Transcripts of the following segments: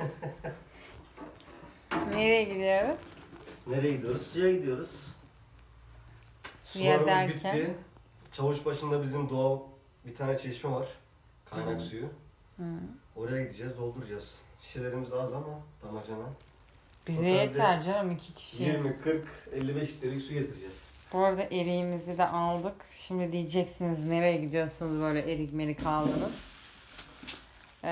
Nereye gidiyoruz? Nereye gidiyoruz? Suya gidiyoruz. Suya Sularımız derken? bitti. Çavuş başında bizim doğal bir tane çeşme var. Kaynak suyu. Hı. Oraya gideceğiz, dolduracağız. Şişelerimiz az ama damacana. Bize Totalde yeter canım iki kişiyiz. 20, 40, 55 litrelik su getireceğiz. Bu arada eriğimizi de aldık. Şimdi diyeceksiniz nereye gidiyorsunuz böyle erik merik aldınız. Ee,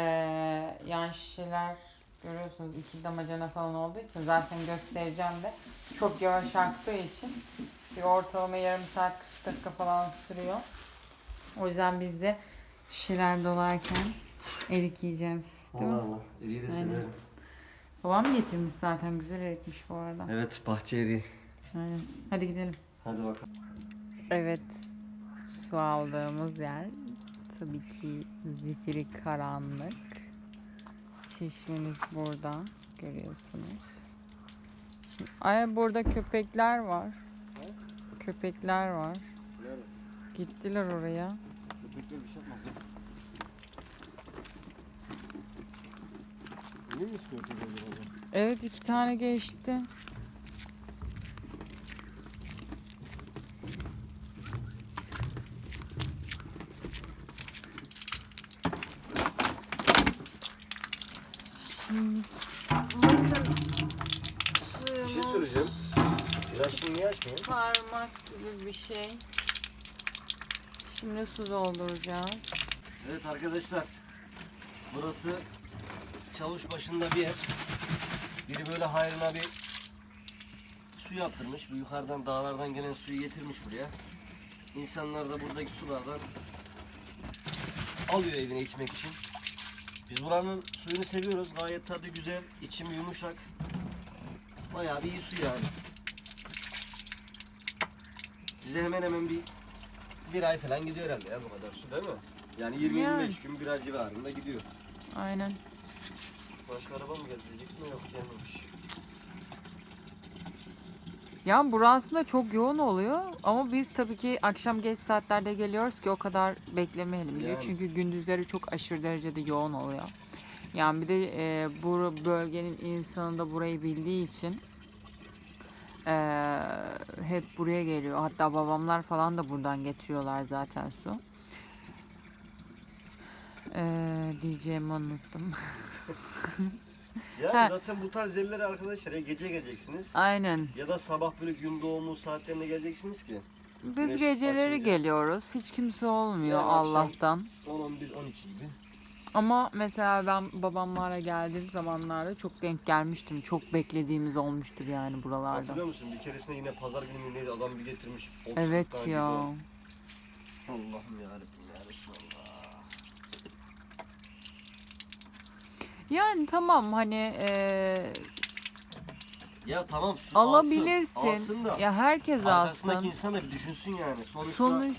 yan şişeler görüyorsunuz iki damacana falan olduğu için zaten göstereceğim de çok yavaş aktığı için bir ortalama yarım saat 40 dakika falan sürüyor. O yüzden biz de şişeler dolarken erik yiyeceğiz. Değil mi? Allah Allah. Eriği de Aynen. severim. Babam getirmiş zaten güzel erikmiş bu arada. Evet, bahçe eriği. Aynen. Hadi gidelim. Hadi bakalım. Evet. Su aldığımız yer tabii ki zifiri karanlık. Çeşmemiz burada görüyorsunuz. Şimdi, ay burada köpekler var. Köpekler var. Nerede? Gittiler oraya. Köpekler bir şey yapmaz. Ne mi istiyor köpekler Evet iki tane geçti. Bakın Bir şey suyumuz söyleyeceğim. Niye açmıyor? parmak gibi bir şey. Şimdi su dolduracağız. Evet arkadaşlar. Burası çavuş başında bir yer. Biri böyle hayrına bir su yaptırmış. Bu yukarıdan dağlardan gelen suyu getirmiş buraya. İnsanlar da buradaki sulardan alıyor evine içmek için. Biz buranın suyunu seviyoruz. Gayet tadı güzel, içimi yumuşak. Bayağı bir iyi su yani. Bize hemen hemen bir bir ay falan gidiyor herhalde ya bu kadar su değil mi? Yani 20-25 Yani. gün bir ay civarında gidiyor. Aynen. Başka araba mı gelecek mi? Yok gelmemiş. Ya burası aslında çok yoğun oluyor ama biz tabii ki akşam geç saatlerde geliyoruz ki o kadar beklemeyelim diye. Yani. Çünkü gündüzleri çok aşırı derecede yoğun oluyor. Yani bir de e, bu bölgenin insanı da burayı bildiği için e, hep buraya geliyor. Hatta babamlar falan da buradan getiriyorlar zaten su. E, diyeceğimi unuttum. Yani Ha. zaten bu tarz yerlere arkadaşlar ya gece geleceksiniz. Aynen. Ya da sabah böyle gün doğumu saatlerinde geleceksiniz ki. Biz Güneş geceleri açınca. geliyoruz. Hiç kimse olmuyor Yani akşam- Allah'tan. 10, 11, 12 gibi. Ama mesela ben babamlarla geldiğim zamanlarda çok denk gelmiştim. Çok beklediğimiz olmuştur yani buralarda. Hatırlıyor musun? Bir keresinde yine pazar günü neydi adam bir getirmiş. 30 Evet tane ya. Allah'ım yarabbim ya Resulallah. Yani tamam hani e, Ya tamam su alabilirsin. alsın, alsın da Ya herkes arkasındaki alsın. insan da bir düşünsün yani. Sonuçta Sonuç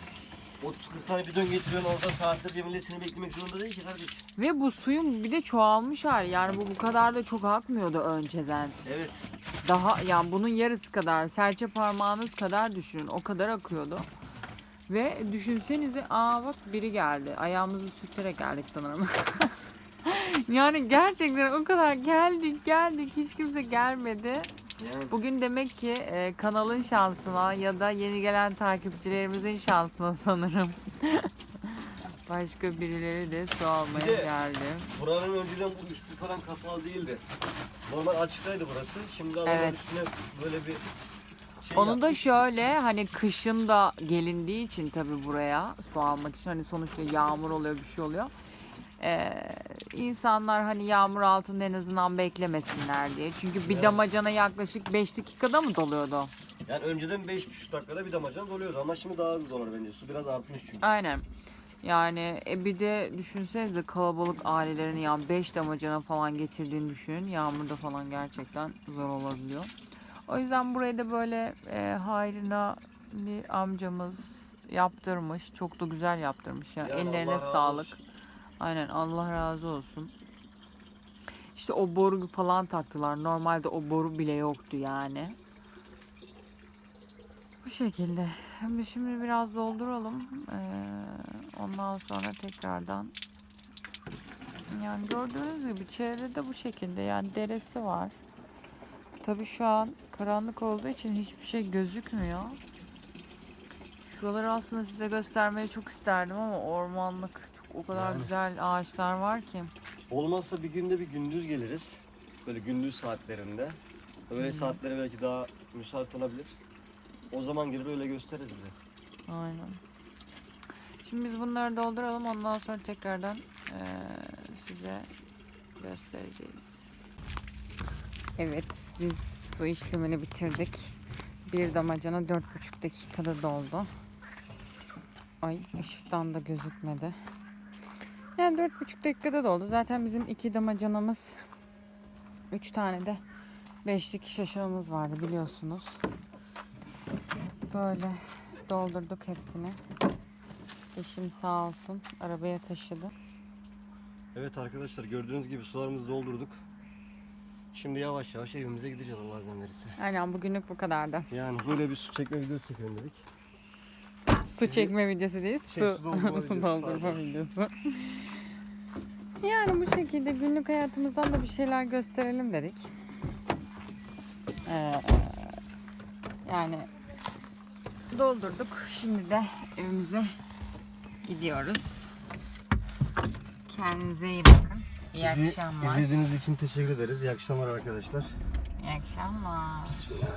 30-40 tane bidon getiriyorsun orada saatlerce millet seni beklemek zorunda değil ki kardeşim. ve bu suyun bir de çoğalmış hali. Yani bu bu kadar da çok akmıyordu önceden. Evet. Daha yani bunun yarısı kadar, serçe parmağınız kadar düşünün. O kadar akıyordu. Ve düşünsenize aa bak biri geldi. Ayağımızı sürterek geldik sanırım. yani gerçekten o kadar geldik geldik hiç kimse gelmedi. Bugün demek ki e, kanalın şansına ya da yeni gelen takipçilerimizin şansına sanırım. Başka birileri de su almaya Bir de- geldi. buranın önceden bu üstü falan kapalı değildi. Normal açıktaydı burası. Şimdi adamlar Evet. üstüne böyle bir şey Onu da yapmış. şöyle hani kışın da gelindiği için tabii buraya su almak için hani sonuçta yağmur oluyor bir şey oluyor. Ee, insanlar hani yağmur altında en azından beklemesinler diye. Çünkü bir Evet. damacana yaklaşık 5 dakikada mı doluyordu? Yani önceden 5,5 dakikada bir damacana doluyordu ama şimdi daha hızlı dolar bence. Su biraz artmış çünkü. Aynen. Yani e, bir de düşünsenize kalabalık ailelerin yani 5 damacana falan getirdiğini düşünün. Yağmurda falan gerçekten zor olabiliyor. O yüzden burayı da böyle e, hayrına bir amcamız yaptırmış. Çok da güzel yaptırmış ya. Yani Ellerine razı sağlık. olsun. Aynen Allah razı olsun. İşte o boru falan taktılar. Normalde o boru bile yoktu yani. Bu şekilde. Şimdi, biraz dolduralım. Ee, ondan sonra tekrardan Yani gördüğünüz gibi çevrede bu şekilde yani deresi var. Tabii şu an karanlık olduğu için hiçbir şey gözükmüyor. Şuraları aslında size göstermeyi çok isterdim ama ormanlık o kadar Yani. güzel ağaçlar var ki. Olmazsa bir günde bir gündüz geliriz. Böyle gündüz saatlerinde. Öyle saatlere belki daha müsait olabilir. O zaman gelir öyle gösteririz bile. Aynen. Şimdi biz bunları dolduralım ondan sonra tekrardan eee, size göstereceğiz. Evet biz su işlemini bitirdik. Bir damacana 4,5 dakikada doldu. Ay ışıktan da gözükmedi. Yani 4,5 dakikada doldu. Zaten bizim iki damacanamız 3 tane de beşlik şaşağımız vardı biliyorsunuz. Böyle doldurduk hepsini. Eşim sağ olsun arabaya taşıdı. Evet arkadaşlar gördüğünüz gibi sularımızı doldurduk. Şimdi yavaş yavaş evimize gideceğiz Allah izin verirse. Aynen bugünlük bu kadardı. Yani böyle bir su çekme videosu çekelim dedik. Su çekme videosu değil, Şey, su, su doldurma su videosu, doldurma pardon. videosu. Yani bu şekilde günlük hayatımızdan da bir şeyler gösterelim dedik. Ee, yani doldurduk. Şimdi de evimize gidiyoruz. Kendinize iyi bakın. İyi Bizi akşamlar. izlediğiniz için teşekkür ederiz. İyi akşamlar arkadaşlar. İyi akşamlar. Bismillah.